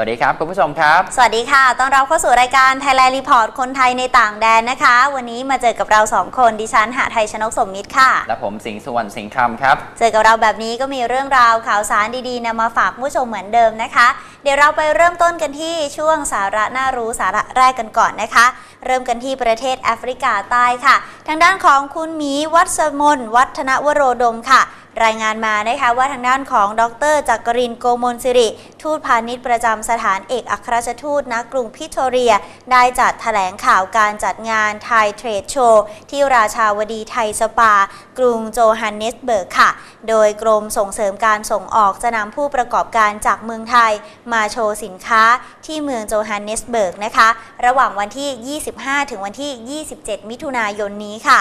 สวัสดีครับ คุณผู้ชมครับ สวัสดีค่ะ ต้อนรับเข้าสู่รายการ Thailand Report คนไทยในต่างแดนนะคะ วันนี้มาเจอกับเราสองคน ดิฉันหาไทยชนกสมมิตรค่ะ และผมสิงห์สุวรรณสิงห์คำครับ เจอกับเราแบบนี้ก็มีเรื่องราวข่าวสารดีๆนำมาฝากผู้ชมเหมือนเดิมนะคะ เดี๋ยวเราไปเริ่มต้นกันที่ช่วงสาระน่ารู้สาระแรกกันก่อนนะคะ เริ่มกันที่ประเทศแอฟริกาใต้ค่ะ ทางด้านของคุณหมีวัฒมนวัฒนวโรดมค่ะ รายงานมานะคะว่าทางด้านของดรจักรินโกมลสิริ ทูตพาณิชย์ประจำสถานเอกอัครราชทูตณกรุงพิโทเรีย ได้จัดแถลงข่าวการจัดงานไทยเทรดโชว์ที่ราชาวดีไทยสปา กรุงโจฮันเนสเบิร์กค่ะ โดยกรมส่งเสริมการส่งออกจะนำผู้ประกอบการจากเมืองไทย มาโชว์สินค้าที่เมืองโจฮันเนสเบิร์กนะคะ ระหว่างวันที่ 25 ถึงวันที่ 27 มิถุนายนนี้ค่ะ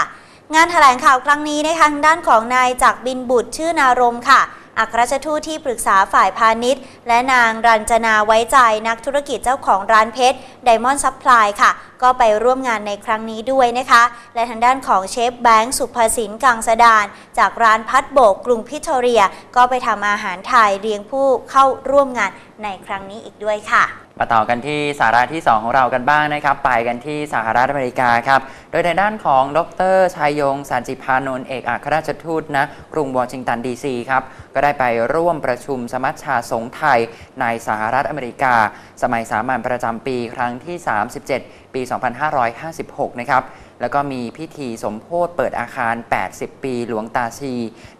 งานแถลงข่าวครั้งนี้ในทางด้านของนายจักรบินบุตรชื่อนารมค่ะ อัครราชทูตที่ปรึกษาฝ่ายพาณิชย์ และนางรัญจนาไว้ใจนักธุรกิจเจ้าของร้านเพชรไดมอนด์ซัพพลายค่ะ ก็ไปร่วมงานในครั้งนี้ด้วยนะคะ และทางด้านของเชฟแบงค์สุภสินกังสดาน จากร้านพัดโบกกรุงพิทเรีย ก็ไปทำอาหารไทยเลี้ยงผู้เข้าร่วมงานในครั้งนี้อีกด้วยค่ะ มาต่อกันที่สาระที่ 2 ของเรากันบ้างนะครับ ไปกันที่สหรัฐอเมริกาครับ โดยในด้านของดรชายยงสันจิพานนท์เอกอัครราชทูตณกรุงวอชิงตันดีซีครับ ก็ได้ไปร่วมประชุมสมัชชาสงฆ์ไทยในสหรัฐอเมริกา สมัยสามัญประจำปีครั้งที่ 37 ปี 2556 นะครับแล้วก็มีพิธีสมโพธิเปิดอาคาร 80 ปีหลวงตาชี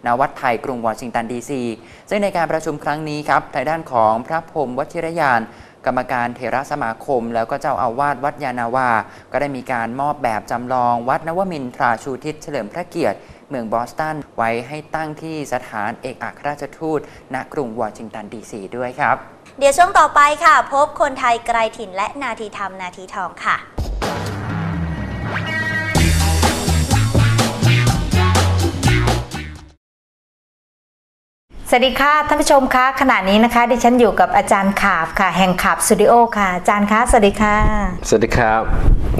ณวัดไทยกรุงวอชิงตันดีซี ซึ่งในการประชุมครั้งนี้ครับทางด้านของพระพรมวชิรยาน กรรมการเทระสมาคม แล้วก็เจ้าอาวาสวัดยานาวา ก็ได้มีการมอบแบบจำลองวัดนวมินทราชูทิศเฉลิมพระเกียรติ เมืองบอสตัน ไว้ให้ตั้งที่สถานเอกอัครราชทูต ณกรุงวอชิงตันดีซีด้วยครับ เดี๋ยวช่วงต่อไปค่ะ พบคนไทยไกลถิ่นและนาทีธรรมนาทีทองค่ะ สวัสดีค่ะท่านผู้ชมคะขณะนี้นะคะดิฉันอยู่กับอาจารย์ขาบค่ะ แห่งขาบสตูดิโอค่ะอาจารย์คะสวัสดีค่ะ สวัสดีครับ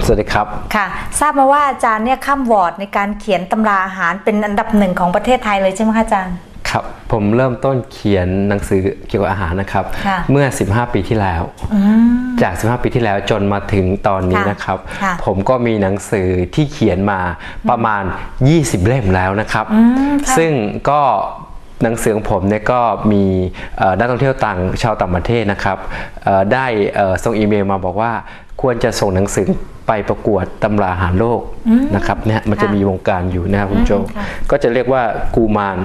สวัสดีครับค่ะ ทราบมาว่าอาจารย์เนี่ยข้ามวอร์ดในการเขียนตำราอาหารเป็นอันดับหนึ่งของประเทศไทยเลยใช่ไหมคะอาจารย์ ครับ ผมเริ่มต้นเขียนหนังสือเกี่ยวกับอาหารนะครับ ค่ะเมื่อ 15 ปีที่แล้ว จาก 15 ปีที่แล้วจนมาถึงตอนนี้ค่ะนะครับ ค่ะ ผมก็มีหนังสือที่เขียนมาประมาณ 20 เล่มแล้วนะครับค่ะซึ่งก็ หนังสือของผมเนี่ยก็มีเอ่อนักท่องเที่ยวต่างชาวต่างประเทศนะครับเอ่อได้เอ่อส่งอีเมลมาบอกว่าควรจะส่งหนังสือไปประกวดตำราอาหารโลกนะครับเนี่ยมันจะค่ะมีวงการอยู่นะครับคุณโจอืมค่ะก็จะเรียกว่ากูมาน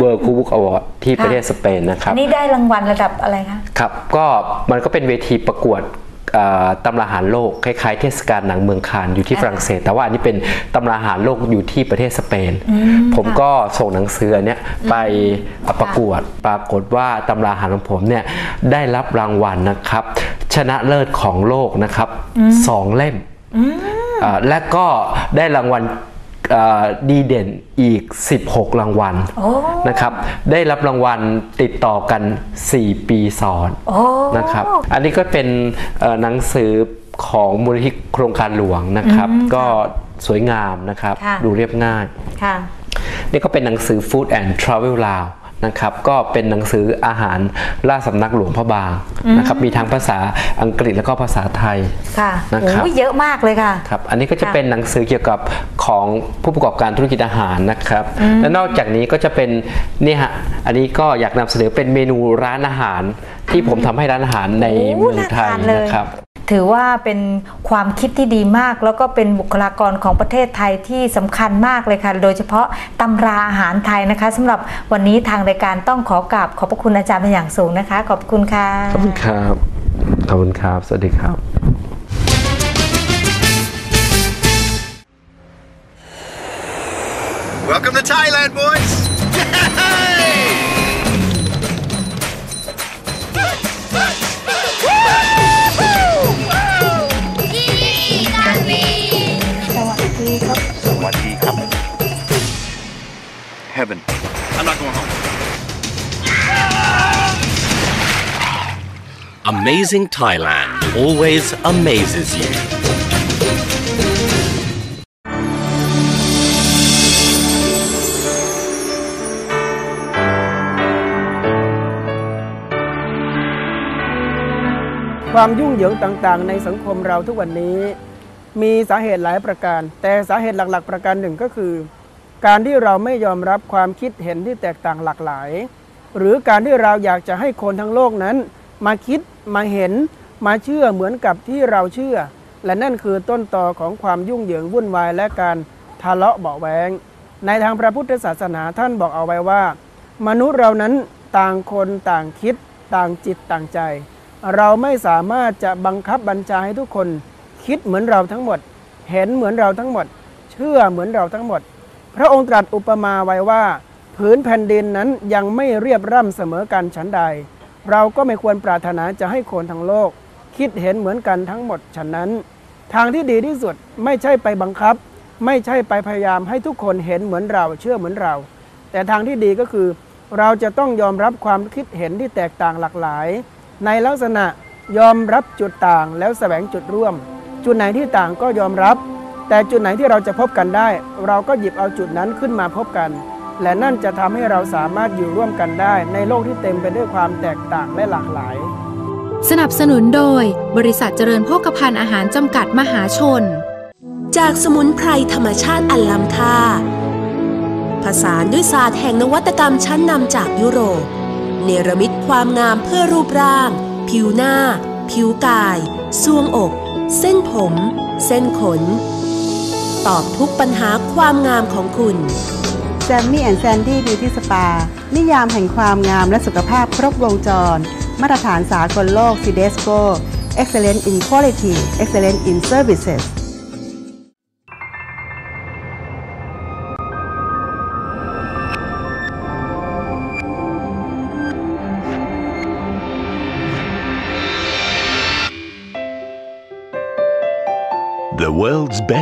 เวิร์คูบุ๊กอวอร์ดที่ประเทศสเปนนะครับอันนี้ได้รางวัลระดับอะไรคะครับก็มันก็เป็นเวทีประกวดเอ่อ ตำราอาหารโลกคล้ายๆเทศกาลหนังเมืองคานอยู่ที่อ่าฝรั่งเศส แต่ว่าอันนี้เป็นตำราอาหารโลกอยู่ที่ประเทศสเปน ผมก็ส่งหนังสืออันเนี้ยไปประกวดปรากฏว่าตำราอาหารของผมเนี่ยได้รับรางวัลนะครับ ชนะเลิศของโลกนะครับสองเล่มอ่าและก็ได้รางวัลเอ่อ ดีเด่นอีก 16 รางวัลโอ้นะครับ ได้รับรางวัลติดต่อกัน 4 ปีซ้อนโอ้นะครับ อันนี้ก็เป็นเอ่อหนังสือของมูลนิธิโครงการหลวงนะครับ ก็สวยงามนะครับค่ะดูเรียบง่ายค่ะนี่ก็เป็นหนังสือ Food and Travel l o u นะครับก็เป็นหนังสืออาหารล่าสำนักหลวงพระบางนะครับมีทั้งภาษาอังกฤษแล้วก็ภาษาไทยค่ะนะครับโอ้ยเยอะมากเลยค่ะครับอันนี้ก็จะค่ะเป็นหนังสือเกี่ยวกับของผู้ประกอบการธุรกิจอาหารนะครับและนอกจากนี้ก็จะเป็นนี่ฮะอันนี้ก็อยากนำเสนอเป็นเมนูร้านอาหาร ที่ผมทำให้ร้านอาหารในโอ้เมืองไทยน่าทานเลยนะครับ ถือว่าเป็นความคิดที่ดีมาก แล้วก็เป็นบุคลากรของประเทศไทยที่สำคัญมากเลยค่ะ โดยเฉพาะตำราอาหารไทยนะคะสำหรับวันนี้ทางรายการต้องขอกราบขอบพระคุณอาจารย์เป็นอย่างสูงนะคะ ขอบคุณค่ะขอบคุณครับขอบคุณครับ สวัสดีครับ Welcome to Thailand, boys! Heaven. I'm not going home. Amazing Thailand always amazes you. ความยุ่งเหยิงต่างๆ ในสังคมเราทุกวันนี้ มีสาเหตุหลายประการ แต่สาเหตุหลักๆ ประการหนึ่งก็คือ การที่เราไม่ยอมรับความคิดเห็นที่แตกต่างหลากหลาย หรือการที่เราอยากจะให้คนทั้งโลกนั้น มาคิดมาเห็นมาเชื่อเหมือนกับที่เราเชื่อ และนั่นคือต้นตอของความยุ่งเหยิงวุ่นวายและการทะเลาะเบาแวงในทางพระพุทธศาสนาท่านบอกเอาไว้ว่า มนุษย์เรานั้นต่างคนต่างคิด ต่างจิตต่างใจ เราไม่สามารถจะบังคับบัญชาให้ทุกคน คิดเหมือนเราทั้งหมด เห็นเหมือนเราทั้งหมด เชื่อเหมือนเราทั้งหมด พระองค์ตรัสอุปมาไว้ว่า ผืนแผ่นดินนั้นยังไม่เรียบร่ำเสมอกันฉันใด เราก็ไม่ควรปรารถนาจะให้คนทั้งโลก คิดเห็นเหมือนกันทั้งหมดฉะนั้น ทางที่ดีที่สุดไม่ใช่ไปบังคับ ไม่ใช่ไปพยายามให้ทุกคนเห็นเหมือนเราเชื่อเหมือนเรา แต่ทางที่ดีก็คือเราจะต้องยอมรับความคิดเห็นที่แตกต่างหลากหลาย ในลักษณะยอมรับจุดต่างแล้วแสวงจุดร่วม จุดไหนที่ต่างก็ยอมรับ แต่จุดไหนที่เราจะพบกันได้ เราก็หยิบเอาจุดนั้นขึ้นมาพบกัน และนั่นจะทำให้เราสามารถอยู่ร่วมกันได้ ในโลกที่เต็มไปด้วยความแตกต่างและหลากหลาย สนับสนุนโดย บริษัทเจริญโภคภัณฑ์อาหารจำกัดมหาชน จากสมุนไพรธรรมชาติอันล้ำค่าผสานด้วยศาสตร์แห่งนวัตกรรมชั้นนำจากยุโรป เนรมิตความงามเพื่อรูปร่าง ผิวหน้า ผิวกายซวงอก เส้นผม เส้นขน ตอบทุกปัญหาความงามของคุณแซมมี่แอนด์แซนดี้บิวตี้สปา นิยามแห่งความงามและสุขภาพครบวงจร มาตรฐานสากลโลก CDSCO Excellent in Quality Excellent in Services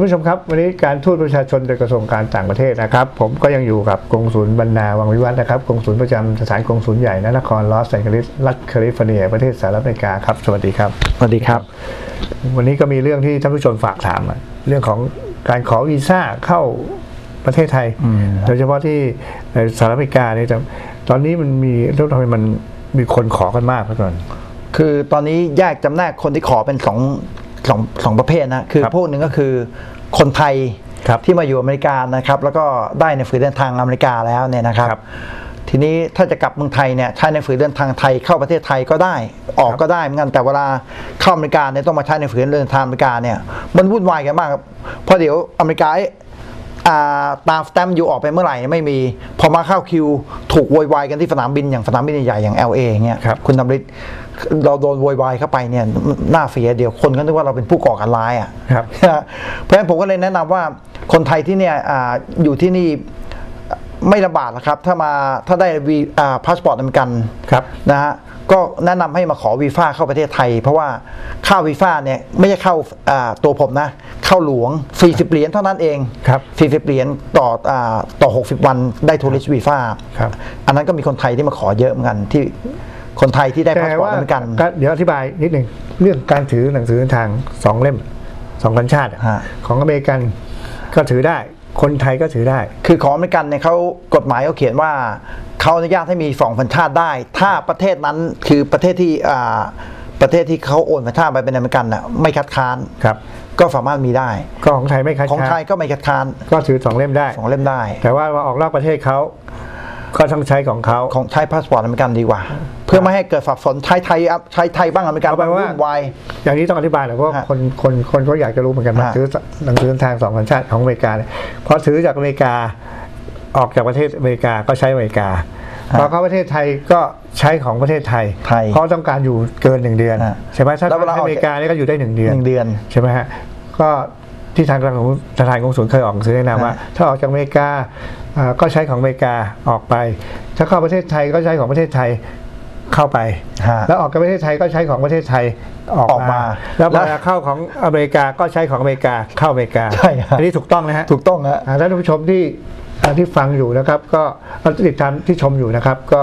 านผู้ชมครับ วันนี้การทูตประชาชนโดยกระทรวงการต่างประเทศนะครับ ผมก็ยังอยู่กับกงศูนย์บรรณาวังวิวัฒน์นะครับกงศูนย์ประจำสถานกงศูนย์ใหญ่ณนครลอสแอนเจลิสรัฐแคลิฟอร์เนีย ประเทศสหรัฐอเมริกาครับสวัสดีครับสวัสดีครับ วันนี้ก็มีเรื่องที่ท่านผู้ชมฝากถามอะเรื่องของการขอวีซ่าเข้าประเทศไทย โดยเฉพาะที่ในสหรัฐอเมริกาเนี่ยแต่ตอนนี้มันมีเรื่องทำไมมันมีคนขอกันมากเหลือเกินคือตอนนี้แยกจำแนกคนที่ขอเป็นสองสองสองประเภทนะคือพวกหนึ่งก็คือ คนไทยที่มาอยู่อเมริกานะครับ แล้วก็ได้ในฝืนเดินทางอเมริกาแล้วเนี่ยนะครับ ทีนี้ถ้าจะกลับเมืองไทยเนี่ยใช้ในฝืนเดินทางไทยเข้าประเทศไทยก็ได้ออกก็ได้เหมือนกันแต่เวลาเข้าอเมริกาเนี่ยต้องมาใช้ในฝืนเดินทางอเมริกาเนี่ยมันวุ่นวายกันมากครับเพราะเดี๋ยวอเมริกาอ่า ตามสแตมป์อยู่ออกไปเมื่อไหร่ไม่มี พอมาเข้าคิว ถูกโวยวายกันที่สนามบินอย่างสนามบินใหญ่ๆอย่าง LA เงี้ยคุณดำริศเราโดนโวยวายเข้าไปเนี่ยหน้าเสียเดี๋ยวคนก็นึกว่าเราเป็นผู้ก่อการร้ายอะครับเพราะฉะนั้นผมก็เลยแนะนำว่าคนไทยที่เนี่ยอาอยู่ที่นี่ ไม่ลำบากนะครับ ถ้ามาถ้าได้วีอ่าพาสปอร์ตอเมริกันครับนะฮะก็แนะนำให้มาขอวีซ่าเข้าประเทศไทย เพราะว่าค่าวีซ่าเนี่ยไม่ใช่เข้าอ่าตัวผมนะ เข้าหลวง 40 เหรียญเท่านั้นเองครับ40 เหรียญต่ออาต่อ 60 วันได้ทัวริสต์วีซ่าครับอันนั้นก็มีคนไทยที่มาขอเยอะเหมือนกันที่คนไทยที่ได้พาสแต่ปอร์ตว่าอเมริกันก็เดี๋ยวอธิบายนิดหนึ่งเรื่องการถือหนังสือเดินทางสองเล่มสองสัญชาติอะของอเมริกันก็ถือได้ คนไทยก็ถือได้ คือของอเมริกันเนี่ยเขากฎหมายเขาเขียนว่าเขาอนุญาตให้มีสองสัญชาติได้ ถ้าประเทศนั้นคือประเทศที่อ่าประเทศที่เขาโอนสัญชาติไปเป็นอเมริกันน่ะไม่คัดค้านครับ ก็สามารถมีได้ก็ของไทยไม่คัดของค้านไทยก็ไม่คัดค้านก็ถือสองเล่มได้สองเล่มได้ แต่ว่ามาออกนอกประเทศเขา ก็ต้องใช้ของเขา ของใช้พาสปอร์ตอเมริกันดีกว่า เพื่อไม่ให้เกิดสับสนใช้ไทยอะใช้ไทยบ้างอเมริกันเอาไปบ้างว่าวุ่นวายอย่างนี้ต้องอธิบายหน่อยเพราะว่าคนคนคนเขาอยากจะรู้เหมือนกันว่าฮะถือหนังสือเดินทางสองสัญชาติของอเมริกาเนี่ยพอถือจากอเมริกาออกจากประเทศอเมริกาก็ใช้อเมริกาพอเข้าประเทศไทยก็ใช้ของประเทศไทยไทยเพราะต้องการอยู่เกินหนึ่งเดือนใช่ไหมถ้าแล้วเวลาออกอเมริกาเนี่ยก็อยู่ได้หนึ่งเดือนหนึ่งเดือนใช่ไหมฮะก็ ที่ทางการของสถานกงสุลเคยออกหนังสือแนะนำว่า ถ้าออกจากอเมริกาอ่าก็ใช้ของอเมริกาออกไป ถ้าเข้าประเทศไทยก็ใช้ของประเทศไทยเข้าไปฮะแล้วออกจากประเทศไทยก็ใช้ของประเทศไทยออกออกมา แล้วเวแล้วลาเข้าของอเมริกาก็ใช้ของอเมริกาเข้าอเมริกาใช่ฮะอันนี้ถูกต้องนะฮะถูกต้องฮะอ่าท่านผู้ชมที่อ่าที่ฟังอยู่นะครับ ก็ติดตามที่ชมอยู่นะครับ ก็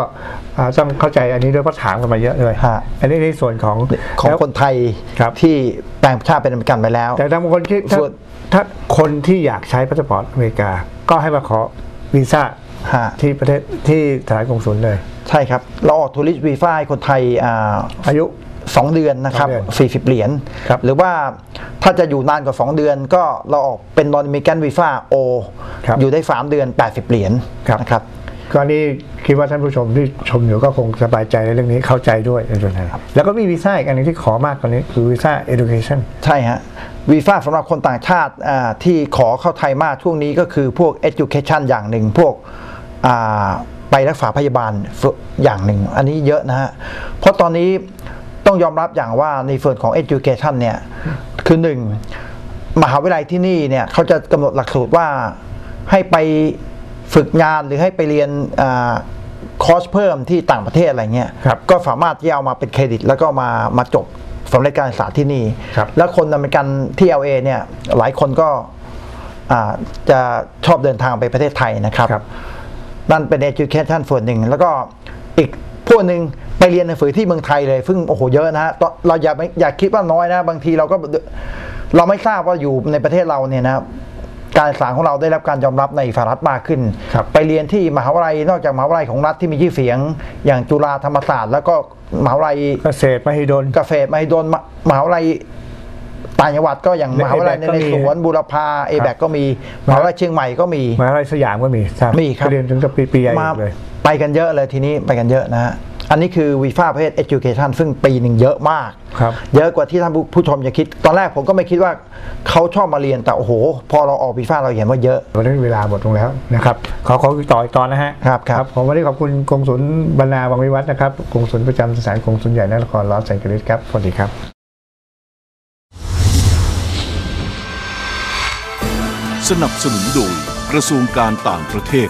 อ่าต้องเข้าใจอันนี้ด้วยเพราะถามกันมาเยอะเลยฮะอันนี้ในส่วนของของแล้วคนไทยครับที่แปลงชาติเป็นอเมริกันไปแล้ว แต่บางคนที่ถ้าส่วน ถ้าคนที่อยากใช้พาสปอร์ตอเมริกา ก็ให้มาขอวีซ่าฮะที่ประเทศที่สถานกงสุลเลย ใช่ครับ เราออกทัวริสต์วีฟ่าให้คนไทยอ่าอายุสองเดือนนะครับสองเดือน40 เหรียญครับ หรือว่าถ้าจะอยู่นานกว่า 2 เดือนก็เราออกเป็นนอนอเมริกันวีฟ่าโอครับอยู่ได้ 3 เดือน 80 เหรียญครับนะครับก็นี่คิดว่าท่านผู้ชมที่ชมอยู่ก็คงสบายใจในเรื่องนี้เข้าใจด้วยในส่วนนั้นแล้วก็มีวีซ่าอีกอันหนึงที่ขอมากกว่านี้คือวีซ่า education ใช่ฮะ วีฟ่าสำหรับคนต่างชาติอ่าที่ขอเข้าไทยมากช่วงนี้ก็คือพวก education อย่างหนึ่งพวกอ่าไปรักษาพยาบาลฝึกอย่างหนึ่ง อันนี้เยอะนะฮะ เพราะตอนนี้ต้องยอมรับอย่างว่าในส่วนของ education เนี่ยคือหนึ่งมหาวิทยาลัยที่นี่เนี่ยเขาจะกำหนดหลักสูตรว่าให้ไปฝึกงานหรือให้ไปเรียนอาคอร์สเพิ่มที่ต่างประเทศอะไรเงี้ยครับก็สามารถที่เอามาเป็นเครดิตแล้วก็มามาจบ สำเร็จการศึกษาที่นี่ครับแล้วคนอเมริกันที่ LA เนี่ยหลายคนก็อ่าจะชอบเดินทางไปประเทศไทยนะครับครับนั่นเป็น education ส่วนหนึ่ง แล้วก็อีกพวกหนึ่งไปเรียนหนังสือที่เมืองไทยเลย ซึ่งโอ้โหเยอะนะฮะตอนเราอย่าไม่อย่าคิดว่าน้อยนะ บางทีเราก็เราไม่ทราบว่าอยู่ในประเทศเราเนี่ยนะ การศึกษาของเราได้รับการยอมรับในสหรัฐมากขึ้นครับไปเรียนที่มหาวิทยาลัยนอกจากมหาวิทยาลัยของรัฐที่มีชื่อเสียง อย่างจุฬาธรรมศาสตร์ แล้วก็มหาวิทยาลัยเกษตรมหิดลเกษตรมหิดลมมหาวิทยาลัยต่างจังหวัดก็อย่างในมหาวิทยาลัย ABAC ในก็ในมีสวนบุรพาเอแบกก็มีมหาวิทยาลัยเชียงใหม่ก็มีมหาวิทยาลัยสยามก็มีทราบมีครับไปเรียนถึงกับปีปีใหญ่มาเลยไปกันเยอะเลยทีนี้ไปกันเยอะนะฮะ อันนี้คือวีฟ่าประเภท education ซึ่งปีหนึ่งเยอะมากครับเยอะกว่าที่ท่านผู้ผู้ชมจะคิด ตอนแรกผมก็ไม่คิดว่าเขาชอบมาเรียนแต่โอ้โห พอเราออกวีฟ่าเราเห็นว่าเยอะวันนี้เวลาหมดลงแล้วนะครับขอขอต่ออีกตอนนะฮะครับครับผมวันนี้ขอบคุณกงสุลบรรณาวังวิวัฒน์นะครับกงสุลประจำสถานกงสุลใหญ่นครลอสแอนเจลิสครับสวัสดีครับ สนับสนุนโดยกระทรวงการต่างประเทศ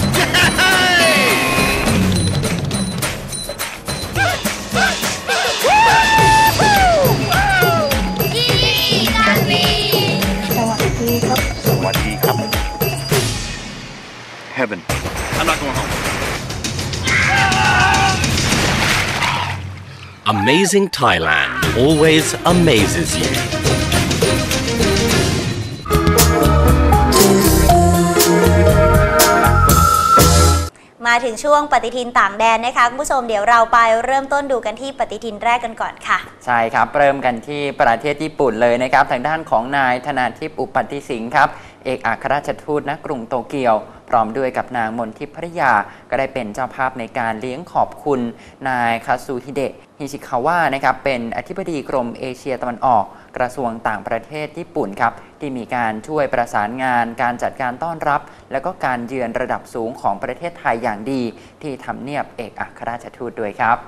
Heaven I'm not going home Amazing Thailand always amazes you. มาถึงช่วงปฏิทินต่างแดนนะคะคุณผู้ชมเดี๋ยวเราไปเริ่มต้นดูกันที่ปฏิทินแรกกันก่อนค่ะ ใช่ครับ เริ่มกันที่ประเทศญี่ปุ่นเลยนะครับ ทางด้านของนายธนาทิพย์อุปัติสิงห์ครับ เอกอัครราชทูตณกรุงโตเกียว พร้อมด้วยกับนางมนทิพย์ภริยา ก็ได้เป็นเจ้าภาพในการเลี้ยงขอบคุณนายคาซูฮิเดะฮิชิคาวะนะครับเป็นอธิบดีกรมเอเชียตะวันออก กระทรวงต่างประเทศญี่ปุ่นครับที่มีการช่วยประสานงาน การจัดการต้อนรับ และก็การเยือนระดับสูงของประเทศไทยอย่างดี ที่ทำเนียบเอกอัครราชทูตด้วยครับ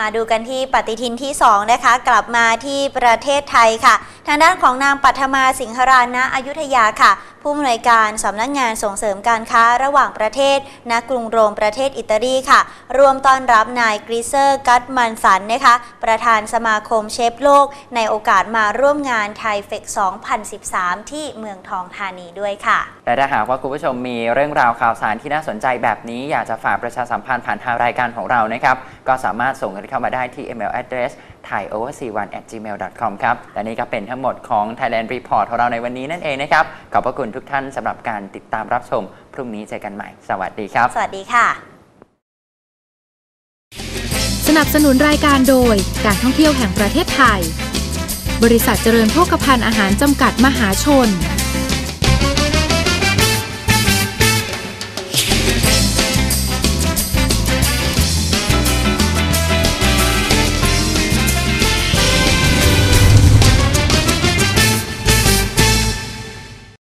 มาดูกันที่ปฏิทินที่ 2 นะคะ กลับมาที่ประเทศไทยค่ะ ทางด้านของนางปัทมาสิงหรานะอยุธยาค่ะ ผู้อำนวยการสำนักงงานส่งเสริมการค้าระหว่างประเทศณกรุงโรมประเทศอิตาลีค่ะ รวมต้อนรับนายกริเซอร์กัตมันสันนะคะ ประธานสมาคมเชฟโลก ในโอกาสมาร่วมงานไทเฟก2013 ที่เมืองทองธานีด้วยค่ะ และถ้าหากว่าคุณผู้ชมมีเรื่องราวข่าวสารที่น่าสนใจแบบนี้ อยากจะฝากประชาสัมพันธ์ผ่านทางรายการของเรานะครับ ก็สามารถส่งกันเข้ามาได้ที่ email address thaioverc1 gmail com ครับ และนี่ก็เป็นทั้งหมดของ Thailand Report ของเราในวันนี้นั่นเองนะครับ ขอบพระคุณทุกท่านสำหรับการติดตามรับชม พรุ่งนี้เจอกันใหม่ สวัสดีครับ สวัสดีค่ะ สนับสนุนรายการโดยการท่องเที่ยวแห่งประเทศไทย บริษัทเจริญโภคภัณฑ์อาหารจำกัดมหาชน